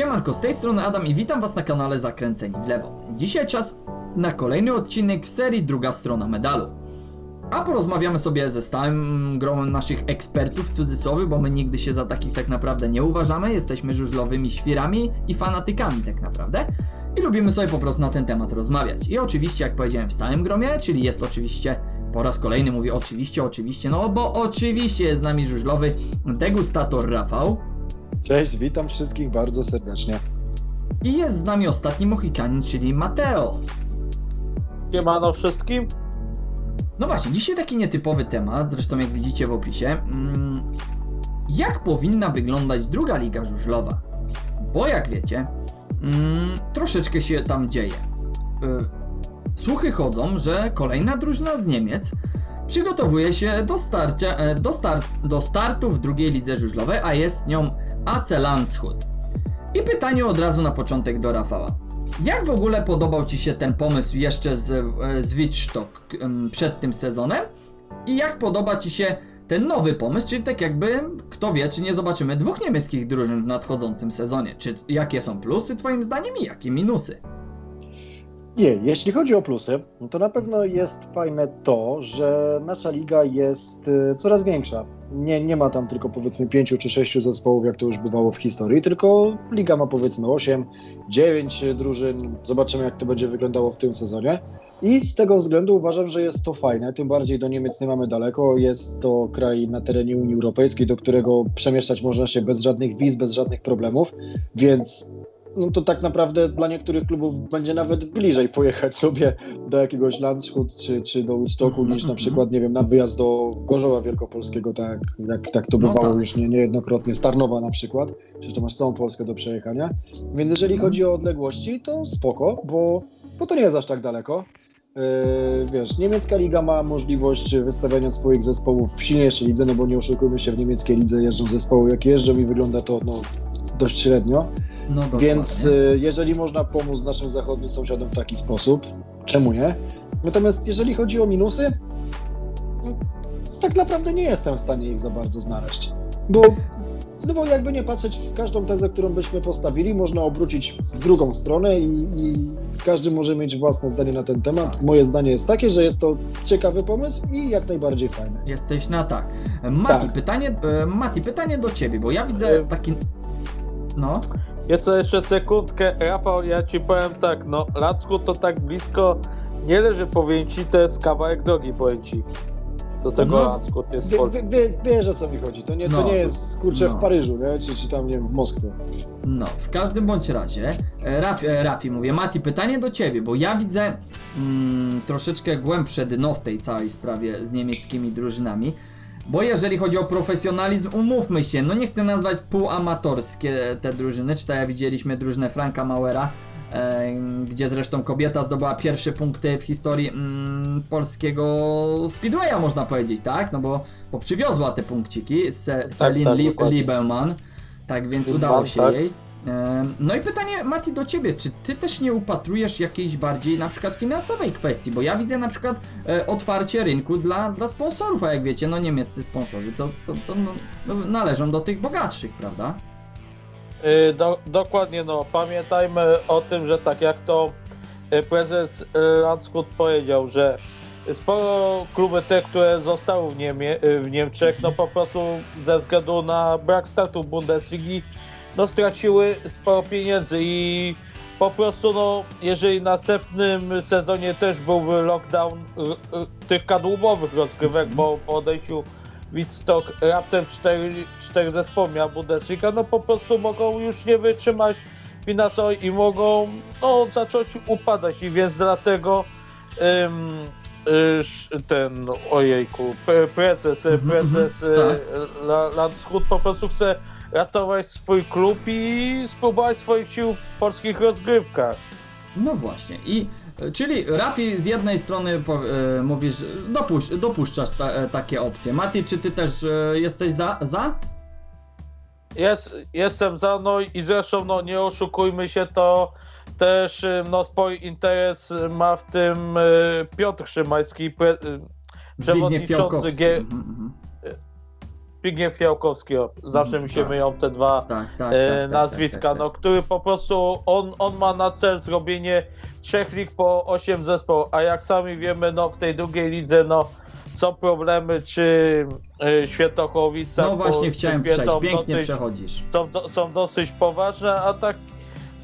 Siemanko, z tej strony Adam i witam was na kanale Zakręceni w lewo. Dzisiaj czas na kolejny odcinek serii Druga Strona Medalu. A porozmawiamy sobie ze stałym gromem naszych ekspertów w cudzysłowie, bo my nigdy się za takich tak naprawdę nie uważamy, jesteśmy żużlowymi świrami i fanatykami tak naprawdę. I lubimy sobie po prostu na ten temat rozmawiać. I oczywiście, jak powiedziałem, w stałym gromie, czyli jest oczywiście, po raz kolejny mówię oczywiście, oczywiście, no bo oczywiście jest z nami żużlowy degustator Rafał. Cześć, witam wszystkich bardzo serdecznie. I jest z nami ostatni Mohikanin, czyli Mateo. Siemano wszystkim. No właśnie, dzisiaj taki nietypowy temat, zresztą jak widzicie w opisie. Mm, jak powinna wyglądać druga liga żużlowa? Bo jak wiecie, mm, troszeczkę się tam dzieje. Y, słuchy chodzą, że kolejna drużyna z Niemiec przygotowuje się do, starcia, e, do, star, do startu w drugiej lidze żużlowej, a jest nią AC Landshut. I pytanie od razu na początek do Rafała. Jak w ogóle podobał Ci się ten pomysł jeszcze z, e, z Wittstock przed tym sezonem? I jak podoba Ci się ten nowy pomysł, czyli tak jakby, kto wie, czy nie zobaczymy dwóch niemieckich drużyn w nadchodzącym sezonie? Czy jakie są plusy Twoim zdaniem i jakie minusy? Nie, jeśli chodzi o plusy, to na pewno jest fajne to, że nasza liga jest y, coraz większa. Nie, nie ma tam tylko powiedzmy pięciu czy sześciu zespołów, jak to już bywało w historii, tylko liga ma powiedzmy 8, 9 drużyn. Zobaczymy, jak to będzie wyglądało w tym sezonie. I z tego względu uważam, że jest to fajne, tym bardziej do Niemiec nie mamy daleko. Jest to kraj na terenie Unii Europejskiej, do którego przemieszczać można się bez żadnych wiz, bez żadnych problemów, więc no to tak naprawdę dla niektórych klubów będzie nawet bliżej pojechać sobie do jakiegoś Landshut czy, czy do Woodstocku niż na przykład, nie wiem, na wyjazd do Gorzoła Wielkopolskiego, tak jak, tak to No bywało tak. już nie, niejednokrotnie, Starnowa na przykład, przecież to masz całą Polskę do przejechania, więc jeżeli Mhm. chodzi o odległości, to spoko, bo, bo to nie jest aż tak daleko. Yy, wiesz, niemiecka liga ma możliwość wystawiania swoich zespołów w silniejszej lidze, no bo nie oszukujmy się, w niemieckiej lidze jeżdżą zespoły jak jeżdżą i wygląda to no, dość średnio. No. Więc y, jeżeli można pomóc naszym zachodnim sąsiadom w taki sposób, czemu nie? Natomiast jeżeli chodzi o minusy, no, tak naprawdę nie jestem w stanie ich za bardzo znaleźć. Bo, no bo jakby nie patrzeć w każdą tezę, którą byśmy postawili, można obrócić w drugą stronę i, i każdy może mieć własne zdanie na ten temat. Moje zdanie jest takie, że jest to ciekawy pomysł i jak najbardziej fajny. Jesteś na tak. Mati, Tak. pytanie, e, Mati, pytanie do Ciebie, bo ja widzę E, taki... No, Jest to jeszcze sekundkę. Rafał, ja ci powiem tak, no Lacku to tak blisko nie leży, powiem ci, to jest kawałek drogi, powiem ci. Do tego No, Lacku jest Wie, Polski. wie, wie, wiesz o co mi chodzi, to nie, No. to nie jest kurczę No. w Paryżu, nie? Czy, czy tam nie wiem, w Moskwie. No, w każdym bądź razie, e, Rafi, e, Rafi mówię, Mati, pytanie do ciebie, bo ja widzę mm, troszeczkę głębsze dno w tej całej sprawie z niemieckimi drużynami. Bo jeżeli chodzi o profesjonalizm, umówmy się, no nie chcę nazwać półamatorskie te drużyny, czy tak jak widzieliśmy drużynę Franka Mauera, e, gdzie zresztą kobieta zdobyła pierwsze punkty w historii mm, polskiego speedwaya, można powiedzieć, tak? No bo, bo przywiozła te punkciki, Se, Celine tak, dokładnie. Lieberman, tak więc udało się tak. jej. No i pytanie, Mati, do ciebie, czy ty też nie upatrujesz jakiejś bardziej na przykład finansowej kwestii? Bo ja widzę na przykład e, otwarcie rynku dla, dla sponsorów, a jak wiecie, no niemieccy sponsorzy to, to, to no, no, należą do tych bogatszych, prawda? Y, do, dokładnie, no pamiętajmy o tym, że tak jak to y, prezes y, Landskut powiedział, że sporo kluby te, które zostały w, Niemie, w Niemczech, no po prostu ze względu na brak startu Bundesligi, no straciły sporo pieniędzy i po prostu no, jeżeli w następnym sezonie też byłby lockdown y, y, tych kadłubowych rozgrywek, bo po odejściu Wittstock raptem cztery, cztery zespoły miała Bundesliga, no po prostu mogą już nie wytrzymać finansowo i mogą no, zacząć upadać. I więc dlatego ym, ten, ojejku, pre- prezes, Mhm, prezes mhm, y, La- Landshut po prostu chce ratować swój klub i spróbować swoich sił w polskich rozgrywkach. No właśnie. I e, czyli Rafi z jednej strony e, mówisz, dopuś, dopuszczasz ta, e, takie opcje. Mati, czy ty też e, jesteś za? za? Jest, jestem za, no i zresztą no nie oszukujmy się, to też y, no spory interes ma w tym y, Piotr Szymański, pre, przewodniczący. G, Mhm, mhm. Zbigniew Fiałkowski, zawsze mi się Tak. myją te dwa Tak, tak, e, tak, tak, nazwiska, tak, tak, no, który po prostu, on, on ma na cel zrobienie trzech lig po 8 zespołów, a jak sami wiemy, no w tej drugiej lidze, no są problemy, czy Świętochłowice No właśnie chciałem przejść, są pięknie dosyć- przechodzisz. są, do, są dosyć poważne, a, tak,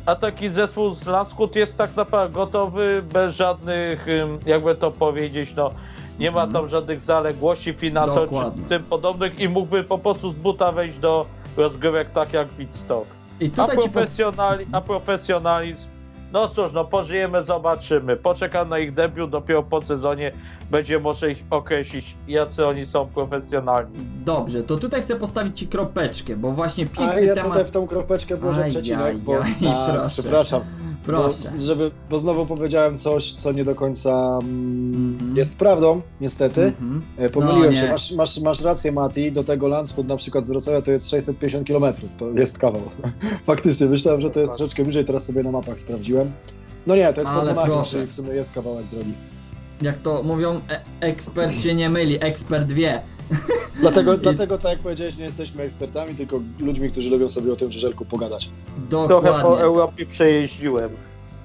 a taki zespół z Laskut jest tak naprawdę gotowy bez żadnych, jakby to powiedzieć, no nie ma tam żadnych zaległości finansowych Mhm. Dokładnie. czy tym podobnych i mógłby po prostu z buta wejść do rozgrywek tak jak Bitstock. I A, tutaj ci pos... profesjonali, a profesjonalizm, no cóż, no pożyjemy, zobaczymy. Poczekam na ich debiut, dopiero po sezonie będzie można ich określić, jacy oni są profesjonalni. Dobrze, to tutaj chcę postawić ci kropeczkę, bo właśnie A piękny ja temat... tutaj w tą kropeczkę włożę Aj, przecinek, aj, bo aj, tak, proszę. przepraszam. Proszę. Bo, żeby, bo znowu powiedziałem coś, co nie do końca mm, Mhm. jest prawdą, niestety. Mhm. E, Pomyliłem No, się. Masz, masz, masz rację, Mati. Do tego Landskut na przykład z Wrocławia to jest 650 km. To jest kawał. Faktycznie, myślałem, że to jest troszeczkę bliżej, teraz sobie na mapach sprawdziłem. No nie, to jest Ale pod Monachium, proszę. czyli w sumie jest kawałek drogi. Jak to mówią, e ekspert się nie myli, ekspert wie. Dlatego, dlatego, tak jak powiedziałeś, nie jesteśmy ekspertami, tylko ludźmi, którzy lubią sobie o tym żużelku pogadać. Trochę po Dokładnie. Europie przejeździłem.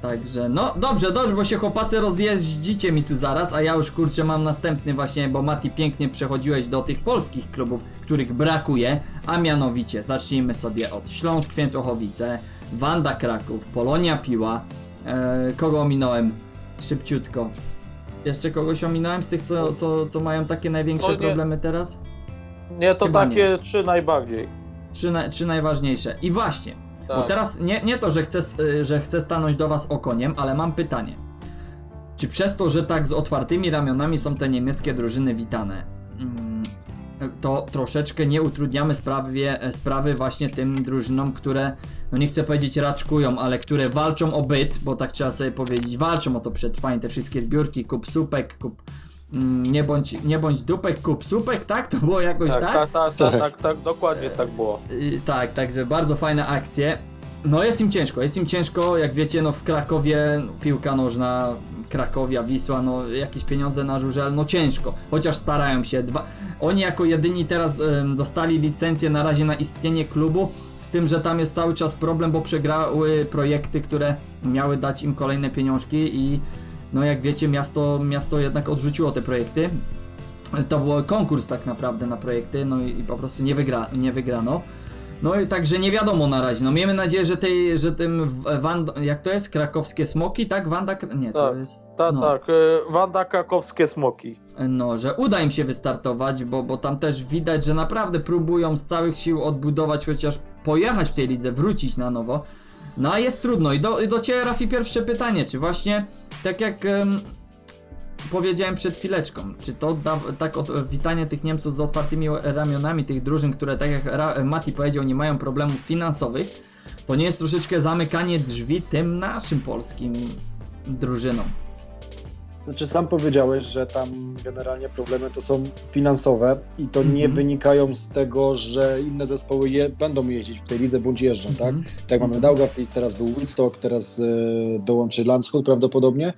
Także, no dobrze, dobrze, bo się chłopacy rozjeździcie mi tu zaraz, a ja już kurczę mam następny właśnie, bo Mati pięknie przechodziłeś do tych polskich klubów, których brakuje, a mianowicie zacznijmy sobie od Śląsk Świętochowice, Wanda Kraków, Polonia Piła, e, kogo ominąłem szybciutko. Jeszcze kogoś ominąłem z tych, co, co, co mają takie największe No nie. problemy teraz? Nie, to Chyba takie trzy najbardziej. Trzy, na, trzy najważniejsze. I właśnie, Bo Tak. teraz nie, nie to, że chcę, y, że chcę stanąć do was okoniem, ale mam pytanie. Czy przez to, że tak z otwartymi ramionami są te niemieckie drużyny witane, to troszeczkę nie utrudniamy sprawie, e, sprawy właśnie tym drużynom, które, no nie chcę powiedzieć raczkują, ale które walczą o byt, bo tak trzeba sobie powiedzieć, walczą o to przetrwanie, te wszystkie zbiórki, kup supek, kup mm, nie bądź, nie bądź dupek, kup supek, tak? To było jakoś Tak, tak? tak, tak, tak, Tak. dokładnie tak było. Y, Tak, także bardzo fajne akcje. No jest im ciężko, jest im ciężko, jak wiecie, no w Krakowie no, piłka nożna, Krakowia, Wisła, no jakieś pieniądze na żużel, no ciężko, chociaż starają się. Dwa... Oni jako jedyni teraz ym, dostali licencję na razie na istnienie klubu, z tym, że tam jest cały czas problem, bo przegrały projekty, które miały dać im kolejne pieniążki i no jak wiecie, miasto, miasto jednak odrzuciło te projekty. To był konkurs tak naprawdę na projekty, no i, i po prostu nie, wygra, nie wygrano. No i także nie wiadomo na razie. No miejmy nadzieję, że tej, że tym Wand, jak to jest? Krakowskie smoki, tak? Wanda, nie, to Tak, jest. Tak, no, tak. y, Wanda Krakowskie Smoki. no, że uda im się wystartować, bo, bo tam też widać, że naprawdę próbują z całych sił odbudować, chociaż pojechać w tej lidze, wrócić na nowo. No a jest trudno. I do, i do Ciebie, Rafi, pierwsze pytanie, czy właśnie tak jak em, powiedziałem przed chwileczką, czy to da, tak od, witanie tych Niemców z otwartymi ramionami, tych drużyn, które tak jak Ra, Mati powiedział, nie mają problemów finansowych, to nie jest troszeczkę zamykanie drzwi tym naszym polskim drużynom. Znaczy sam powiedziałeś, że tam generalnie problemy to są finansowe i to nie Mhm. wynikają z tego, że inne zespoły je, będą jeździć w tej lidze bądź jeżdżą, tak? Mhm. Tak mamy Daugavpils, teraz był Woodstock, teraz y, dołączy Landshut prawdopodobnie.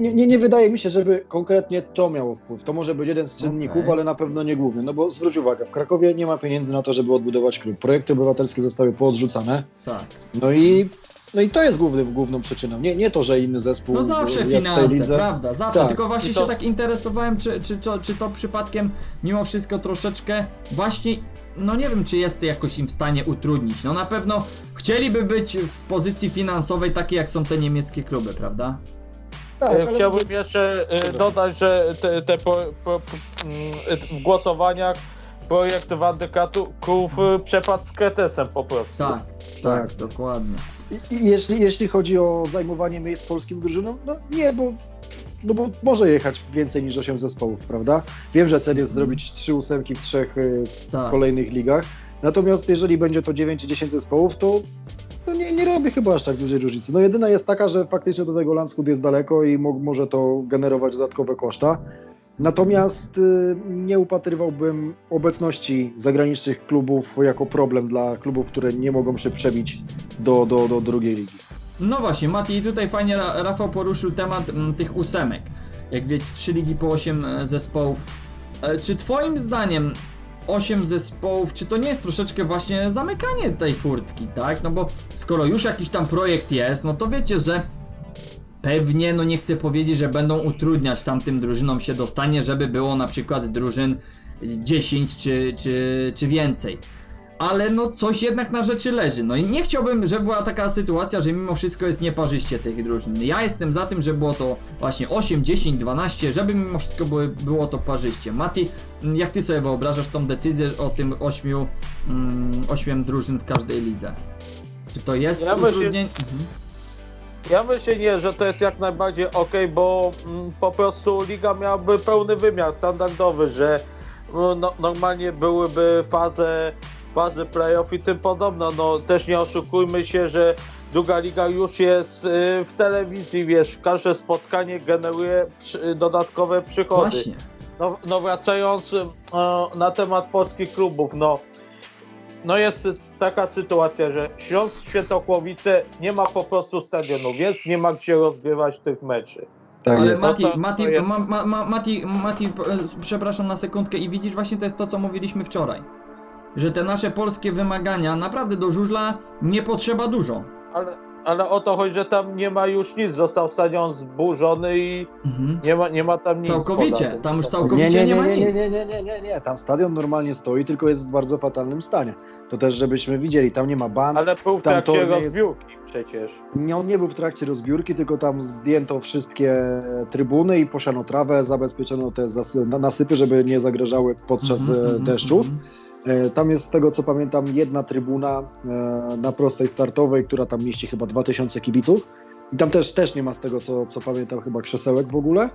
Nie, nie, nie wydaje mi się, żeby konkretnie to miało wpływ. To może być jeden z czynników, Okej. ale na pewno nie główny. No bo zwróć uwagę, w Krakowie nie ma pieniędzy na to, żeby odbudować klub. Projekty obywatelskie zostały poodrzucane. Tak. No i, no i to jest głównym, główną przyczyną. Nie, nie to, że inny zespół No zawsze jest w tej finanse, lidze. prawda, zawsze. Tak. Tylko właśnie to- się tak interesowałem, czy, czy, czy, czy to przypadkiem mimo wszystko troszeczkę właśnie. No nie wiem, czy jest jakoś im w stanie utrudnić. No na pewno chcieliby być w pozycji finansowej takiej, jak są te niemieckie kluby, prawda? Tak, E, ale- Chciałbym jeszcze e, dodać, że te, te po, po, mm, w głosowaniach projekt Wandy Kraków e, przepadł z kretesem po prostu. Tak, tak, Tak. dokładnie. I, i jeśli, jeśli chodzi o zajmowanie miejsc polskim drużynom, no nie, bo, no bo może jechać więcej niż 8 zespołów, prawda? Wiem, że cel jest zrobić 3 ósemki w trzech Tak. kolejnych ligach, natomiast jeżeli będzie to 9 czy 10 zespołów, to, to nie, nie robi chyba aż tak dużej różnicy. No jedyna jest taka, że faktycznie do tego Landshut jest daleko i mo, może to generować dodatkowe koszta. Natomiast y, nie upatrywałbym obecności zagranicznych klubów jako problem dla klubów, które nie mogą się przebić do, do, do drugiej ligi. No właśnie, Mati, tutaj fajnie Ra- Rafał poruszył temat mm, tych ósemek. Jak wiecie, trzy ligi po 8 zespołów. E, Czy twoim zdaniem 8 zespołów, czy to nie jest troszeczkę właśnie zamykanie tej furtki, tak? No bo skoro już jakiś tam projekt jest, no to wiecie, że pewnie, no nie chcę powiedzieć, że będą utrudniać tamtym drużynom się dostanie, żeby było na przykład drużyn 10 czy, czy, czy więcej. Ale no coś jednak na rzeczy leży. No i nie chciałbym, żeby była taka sytuacja, że mimo wszystko jest nieparzyście tych drużyn. Ja jestem za tym, żeby było to właśnie 8, 10, 12, żeby mimo wszystko były, było to parzyście. Mati, mm, jak ty sobie wyobrażasz tą decyzję o tym 8, mm, 8 drużyn w każdej lidze? Czy to jest Ja utrudnienie? Mhm. Ja myślę nie, że to jest jak najbardziej ok, bo mm, po prostu liga miałaby pełny wymiar standardowy, że no, no, normalnie byłyby fazy, fazy playoff i tym podobno. No też nie oszukujmy się, że druga liga już jest y, w telewizji, wiesz, każde spotkanie generuje dodatkowe przychody. Właśnie. No, no wracając e, na temat polskich klubów, no, no jest taka sytuacja, że Śląsk Świętokłowice nie ma po prostu stadionu, więc nie ma gdzie rozgrywać tych meczy. Tak Ale jest. Mati, No Mati, ma, ma, ma, Mati, Mati, e, przepraszam na sekundkę i widzisz właśnie to jest to, co mówiliśmy wczoraj. Że te nasze polskie wymagania naprawdę do żużla nie potrzeba dużo. Ale, ale o to chodzi, że tam nie ma już nic, został stadion zburzony i Mhm. nie ma, nie ma tam nic. Całkowicie, tym. tam już Nie, całkowicie nie, nie, nie, ma nie, nie, nic. nie, nie, nie, nie, nie. Tam stadion normalnie stoi, tylko jest w bardzo fatalnym stanie. To też, żebyśmy widzieli, tam nie ma band. Ale był w tam trakcie to nie jest- rozbiórki przecież. Nie, on nie był w trakcie rozbiórki, tylko tam zdjęto wszystkie trybuny i posiano trawę, zabezpieczono te nasypy, żeby nie zagrażały podczas Mhm, e, mhm, deszczów. mhm. E, Tam jest z tego co pamiętam jedna trybuna e, na prostej startowej, która tam mieści chyba 2000 kibiców. I tam też, też nie ma z tego co, co pamiętam chyba krzesełek w ogóle.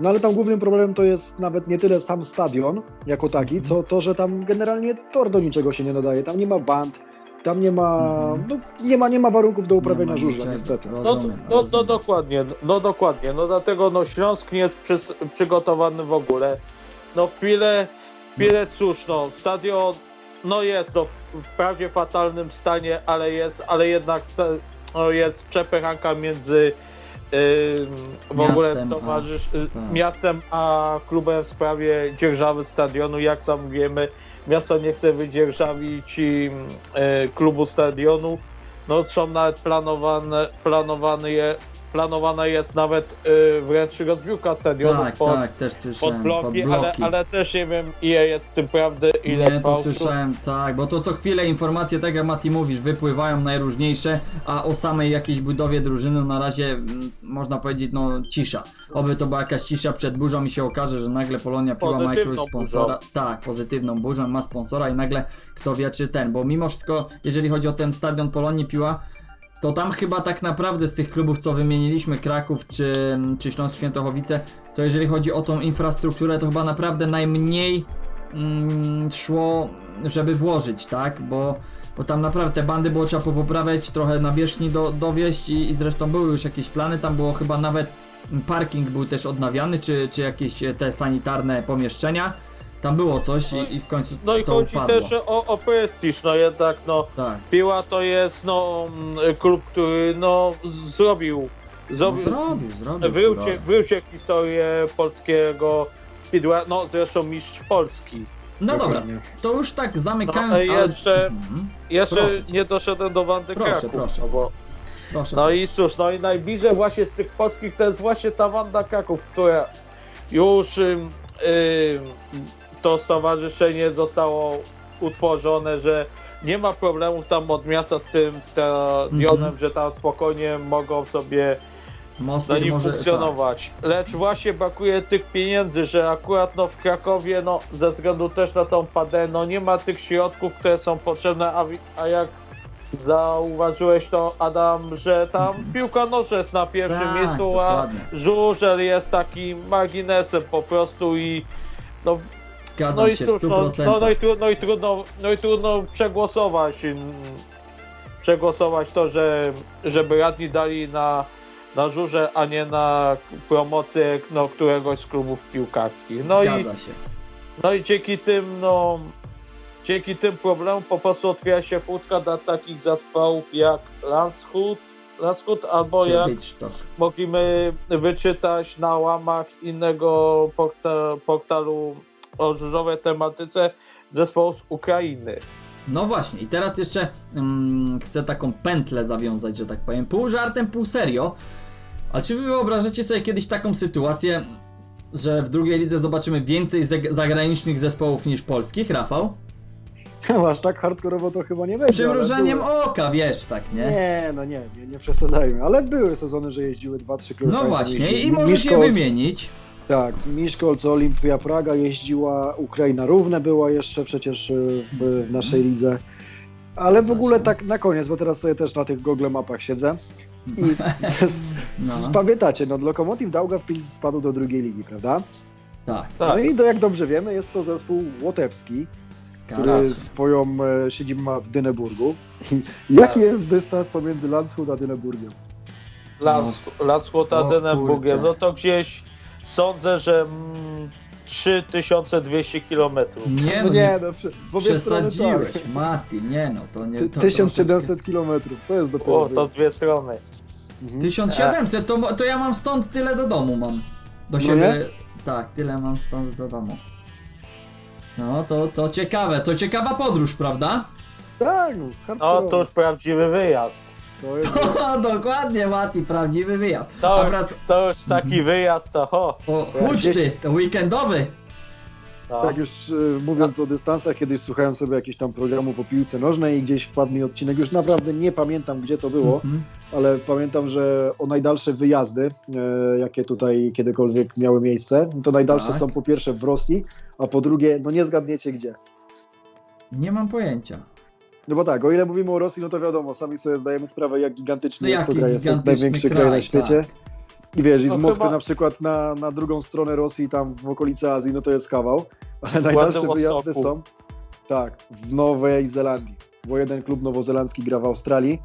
No ale tam głównym problemem to jest nawet nie tyle sam stadion jako taki, co to, że tam generalnie tor do niczego się nie nadaje. Tam nie ma band, tam nie ma, Mhm. no, nie ma, nie ma warunków do uprawiania Nie żużla niestety. No, no, no rozumiem. dokładnie, no dokładnie, no dlatego no Śląsk nie jest przy, przygotowany w ogóle. No w chwilę, chwilę cóż no, stadion no jest to w, w prawie fatalnym stanie, ale jest, ale jednak no, jest przepychanka między ym, w ogóle Miastem, a- stowarzysz, y, tak. miastem a klubem w sprawie dzierżawy stadionu. Jak sam wiemy, miasto nie chce wydzierżawić ym, y, klubu stadionu. No są nawet planowane, planowane je, planowana jest nawet y, wręcz rozbiórka stadionu Tak, pod, tak, też pod słyszałem. bloki, ale, ale też nie wiem ile jest w tym prawdy, ile Nie, to fałszu. słyszałem, tak, bo to co chwilę informacje, tak jak Mati mówisz, wypływają najróżniejsze, a o samej jakiejś budowie drużyny na razie mm, można powiedzieć, no cisza. Oby to była jakaś cisza przed burzą i się okaże, że nagle Polonia Piła ma Pozytywną jakiegoś sponsora. Tak, pozytywną burzą, ma sponsora i nagle kto wie czy ten, bo mimo wszystko, jeżeli chodzi o ten stadion Polonii Piła, to tam chyba tak naprawdę z tych klubów, co wymieniliśmy, Kraków czy, czy Śląsk Świętochowice, to jeżeli chodzi o tą infrastrukturę, to chyba naprawdę najmniej mm, szło, żeby włożyć, tak? Bo, bo tam naprawdę te bandy było trzeba poprawiać, trochę nawierzchni do, dowieść i, i zresztą były już jakieś plany, tam było chyba nawet parking był też odnawiany, czy, czy jakieś te sanitarne pomieszczenia. Tam było coś i, i w końcu No i to chodzi upadło. też o, o prestiż, no jednak no Tak. Piła to jest no mm, klub, który no zrobił, zrobił, Zrobił, zrobił. wrócił, historię polskiego speedway, no zresztą mistrz Polski. No dobra, Dokładnie. to już tak No, zamykając, i ale... jeszcze, Mhm. jeszcze Proszę cię. nie doszedłem do Wandy Proszę, Kraków, proszę. No, bo, Proszę, no i cóż, no i najbliżej właśnie z tych polskich to jest właśnie ta Wanda Kraków, która już ym, ym, to stowarzyszenie zostało utworzone, że nie ma problemów tam od miasta z tym stadionem, Mhm. że tam spokojnie mogą sobie na Mosy nim może... funkcjonować. Lecz właśnie brakuje tych pieniędzy, że akurat no w Krakowie, no ze względu też na tą padę, no nie ma tych środków, które są potrzebne, a, a jak zauważyłeś to Adam, że tam piłka nożna jest na pierwszym Tak, miejscu, a dokładnie. żużel jest takim marginesem po prostu i no, Zgadzam no i się w cóż, no, 100%. no, no, i trudno, no, i trudno, no i trudno przegłosować mm, przegłosować to, że żeby radni dali na, na żurze, a nie na promocję no, któregoś z klubów piłkarskich. No i, Zgadza się. no i dzięki tym no dzięki tym problemom po prostu otwiera się furtka dla takich zespołów jak Landshut, Landshut albo Czy jak Wittstock. mogliśmy wyczytać na łamach innego porta, portalu o żużlowej tematyce zespołów z Ukrainy. No właśnie, i teraz jeszcze mm, chcę taką pętlę zawiązać, że tak powiem. Pół żartem, pół serio. A czy wy wyobrażacie sobie kiedyś taką sytuację, że w drugiej lidze zobaczymy więcej zagranicznych zespołów niż polskich, Rafał? Aż tak hardkorowo to chyba nie Z będzie. ale przymrużeniem były- oka, wiesz, tak, nie? Nie, no nie, nie, nie przesadzajmy, ale były sezony, że jeździły dwa, trzy kluby. No właśnie, i możesz je wymienić. Tak, Miszkolc, Olimpia Praga jeździła, Ukraina Równe była jeszcze przecież y, w, w naszej lidze. Ale w ogóle tak na koniec, bo teraz sobie też na tych Google mapach siedzę. I No, pamiętacie, no Lokomotiv Daugavpils spadł do drugiej ligi, prawda? tak, No Tak. i do, jak dobrze wiemy, jest to zespół łotewski, który swoją e, siedzibę ma w Dyneburgu. Jaki Tak. jest dystans pomiędzy Landshut a Dyneburgiem? Lans- Landshut o Adenenburgiem, kurczę. no to gdzieś sądzę, że mm, 3200 km. Nie, No no, nie, no, przy- w obie strony przesadziłeś, tak. Mati, nie no, to nie... Ty- To 1700 kilometrów, to jest dopiero. O, to dwie strony. Mhm. 1700, to, mo- to ja mam stąd tyle do domu mam. Do No siebie. Tak, tyle mam stąd do domu. No, to, to ciekawe, to ciekawa podróż, prawda? Tak, no, No to już prawdziwy wyjazd. To jest... O, dokładnie, Mati, prawdziwy wyjazd. To, A wrac... to już taki wyjazd, to ho. O, uczty, to weekendowy. No. Tak już y, mówiąc o dystansach, kiedyś słuchałem sobie jakichś tam programów o piłce nożnej i gdzieś wpadł mi odcinek, już naprawdę nie pamiętam gdzie to było, Mhm. ale pamiętam, że o najdalsze wyjazdy, e, jakie tutaj kiedykolwiek miały miejsce, to najdalsze Tak. są po pierwsze w Rosji, a po drugie, no nie zgadniecie gdzie. Nie mam pojęcia. No bo tak, o ile mówimy o Rosji, no to wiadomo, sami sobie zdajemy sprawę, jak gigantyczny No jest to kraj, jest to największy kraj, kraj, na świecie. I wiesz, i z No Moskwy chyba- na przykład na, na drugą stronę Rosji, tam w okolicy Azji, no to jest kawał, ale najdalsze wyjazdy są, tak, w Nowej Zelandii, bo jeden klub nowozelandzki gra w Australii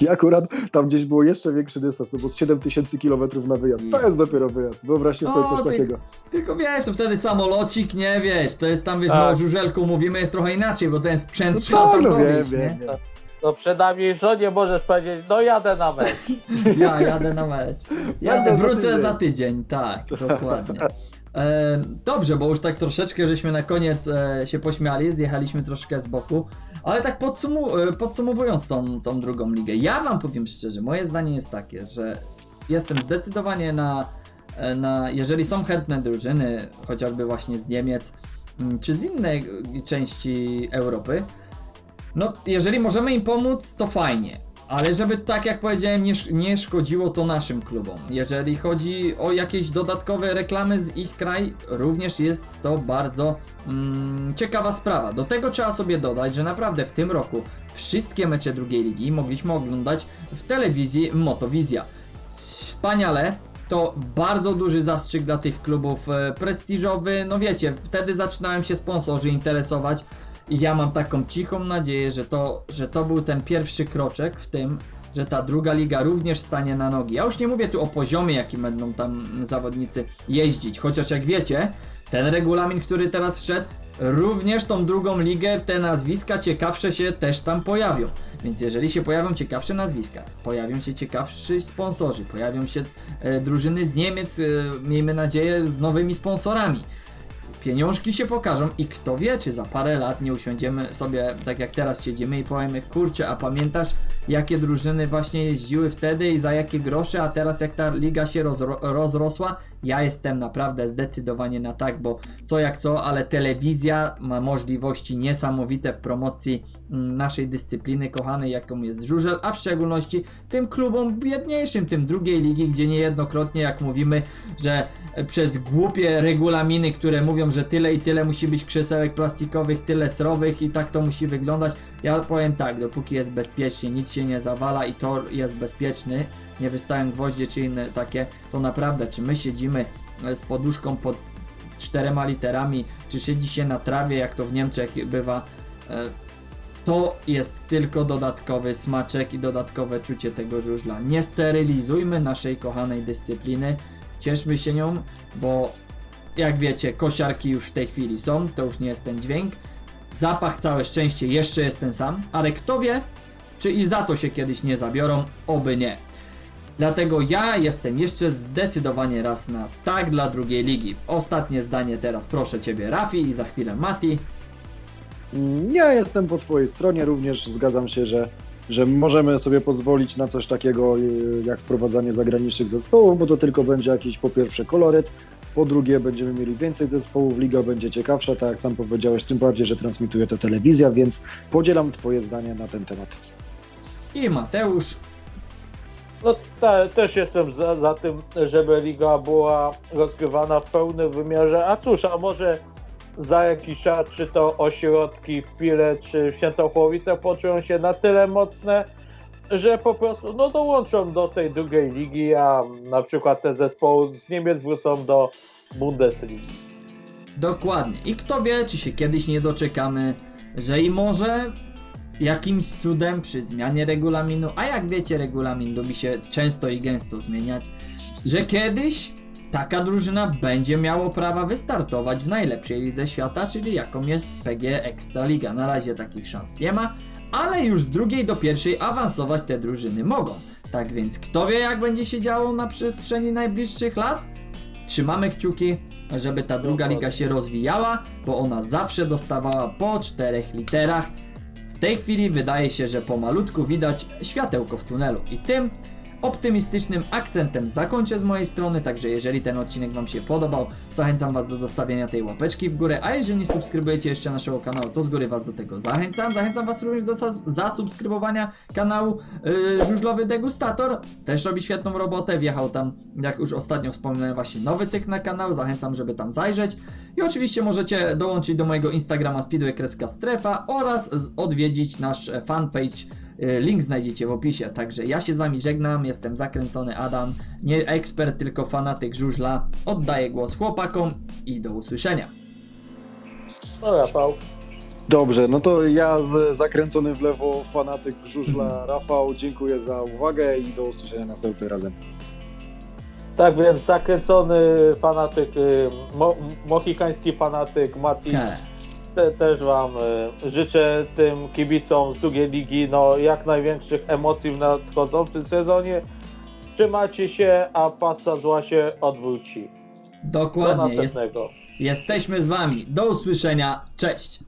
i akurat tam gdzieś było jeszcze większy dystans, to było z 7000 km na wyjazd. To jest dopiero wyjazd, wyobraźcie sobie O, coś ty- takiego. Tylko wiesz, to wtedy samolocik, nie wiesz, to jest tam, wiesz, Tak. no o żużelku mówimy, jest trochę inaczej, bo ten sprzęt No trzeba tak, no wiem, wiem, nie? wiem. No przynajmniej żonie możesz powiedzieć, no jadę na mecz. Ja jadę na mecz. Jadę, Jadę za wrócę tydzień. za tydzień, tak, dokładnie. E, dobrze, bo już tak troszeczkę żeśmy na koniec e, się pośmiali, zjechaliśmy troszkę z boku, ale tak podsumu e, podsumowując tą, tą drugą ligę, ja wam powiem szczerze, moje zdanie jest takie, że jestem zdecydowanie na, e, na jeżeli są chętne drużyny, chociażby właśnie z Niemiec, mm, czy z innej części Europy, no, jeżeli możemy im pomóc, to fajnie. Ale żeby, tak jak powiedziałem, nie, sz- nie szkodziło to naszym klubom. Jeżeli chodzi o jakieś dodatkowe reklamy z ich kraj, również jest to bardzo mm, ciekawa sprawa. Do tego trzeba sobie dodać, że naprawdę w tym roku wszystkie mecze drugiej ligi mogliśmy oglądać w telewizji Motowizja. Wspaniale, to bardzo duży zastrzyk dla tych klubów e, prestiżowy. No wiecie, wtedy zaczynałem się sponsorzy interesować i ja mam taką cichą nadzieję, że to, że to był ten pierwszy kroczek w tym, że ta druga liga również stanie na nogi. Ja już nie mówię tu o poziomie, jakim będą tam zawodnicy jeździć, chociaż jak wiecie, ten regulamin, który teraz wszedł, również tą drugą ligę, te nazwiska ciekawsze się też tam pojawią. Więc jeżeli się pojawią ciekawsze nazwiska, pojawią się ciekawsi sponsorzy, pojawią się e, drużyny z Niemiec, e, miejmy nadzieję, z nowymi sponsorami. Pieniążki się pokażą i kto wie, czy za parę lat nie usiądziemy sobie, tak jak teraz siedzimy i powiemy, kurczę, a pamiętasz, jakie drużyny właśnie jeździły wtedy i za jakie grosze, a teraz jak ta liga się rozro rozrosła, ja jestem naprawdę zdecydowanie na tak, bo co jak co, ale telewizja ma możliwości niesamowite w promocji mm, naszej dyscypliny kochanej, jaką jest żużel, a w szczególności tym klubom biedniejszym, tym drugiej ligi, gdzie niejednokrotnie, jak mówimy, że przez głupie regulaminy, które mówią, że tyle i tyle musi być krzesełek plastikowych, tyle srowych i tak to musi wyglądać. Ja powiem tak, dopóki jest bezpiecznie, nic się nie zawala i tor jest bezpieczny, nie wystają gwoździe czy inne takie, to naprawdę, czy my siedzimy e, z poduszką pod czterema literami, czy siedzi się na trawie, jak to w Niemczech bywa, e, to jest tylko dodatkowy smaczek i dodatkowe czucie tego żużla. Nie sterylizujmy naszej kochanej dyscypliny, cieszmy się nią, bo jak wiecie, kosiarki już w tej chwili są, to już nie jest ten dźwięk. Zapach, całe szczęście, jeszcze jest ten sam, ale kto wie, czy i za to się kiedyś nie zabiorą, oby nie. Dlatego ja jestem jeszcze zdecydowanie raz na tak dla drugiej ligi. Ostatnie zdanie teraz proszę Ciebie Rafi i za chwilę Mati. Ja jestem po Twojej stronie, również zgadzam się, że, że możemy sobie pozwolić na coś takiego y, jak wprowadzanie zagranicznych zespołów, bo to tylko będzie jakiś po pierwsze koloryt, po drugie będziemy mieli więcej zespołów, liga będzie ciekawsza, tak jak sam powiedziałeś, tym bardziej, że transmituje to telewizja, więc podzielam Twoje zdanie na ten temat. I Mateusz, No te, też jestem za, za tym, żeby liga była rozgrywana w pełnym wymiarze. A cóż, a może za jakiś czas, czy to ośrodki w Pile, czy w Świętochłowicach poczują się na tyle mocne, że po prostu no, dołączą do tej drugiej ligi, a na przykład te zespoły z Niemiec wrócą do Bundesligi. Dokładnie. I kto wie, czy się kiedyś nie doczekamy, że i może jakimś cudem przy zmianie regulaminu, a jak wiecie, regulamin lubi się często i gęsto zmieniać, że kiedyś taka drużyna będzie miało prawa wystartować w najlepszej lidze świata, czyli jaką jest PG Ekstraliga. Na razie takich szans nie ma, ale już z drugiej do pierwszej awansować te drużyny mogą. Tak więc kto wie jak będzie się działo na przestrzeni najbliższych lat? Trzymamy kciuki, żeby ta druga liga się rozwijała, bo ona zawsze dostawała po czterech literach. W tej chwili wydaje się, że pomalutku widać światełko w tunelu. I tym optymistycznym akcentem zakończę z mojej strony, także jeżeli ten odcinek Wam się podobał, zachęcam Was do zostawienia tej łapeczki w górę, a jeżeli nie subskrybujecie jeszcze naszego kanału, to z góry Was do tego zachęcam. Zachęcam Was również do zas- zasubskrybowania kanału yy, Żużlowy Degustator. Też robi świetną robotę, wjechał tam, jak już ostatnio wspomniałem, właśnie nowy cykl na kanał, zachęcam, żeby tam zajrzeć. I oczywiście możecie dołączyć do mojego Instagrama Speedway Kreska Strefa oraz odwiedzić nasz e, fanpage Link znajdziecie w opisie. Także ja się z wami żegnam, jestem zakręcony Adam, nie ekspert, tylko fanatyk żużla. Oddaję głos chłopakom i do usłyszenia. No Rafał. Dobrze, no to ja z zakręcony w lewo fanatyk żużla Rafał, dziękuję za uwagę i do usłyszenia następnym razem. Tak więc zakręcony fanatyk, y, mo, mohikański fanatyk Mati. Te, też Wam y, życzę tym kibicom z drugiej ligi no, jak największych emocji w nadchodzącym sezonie. Trzymajcie się, a pasa zła się odwróci. Do Dokładnie, jest, następnego. jesteśmy z wami. Do usłyszenia, cześć!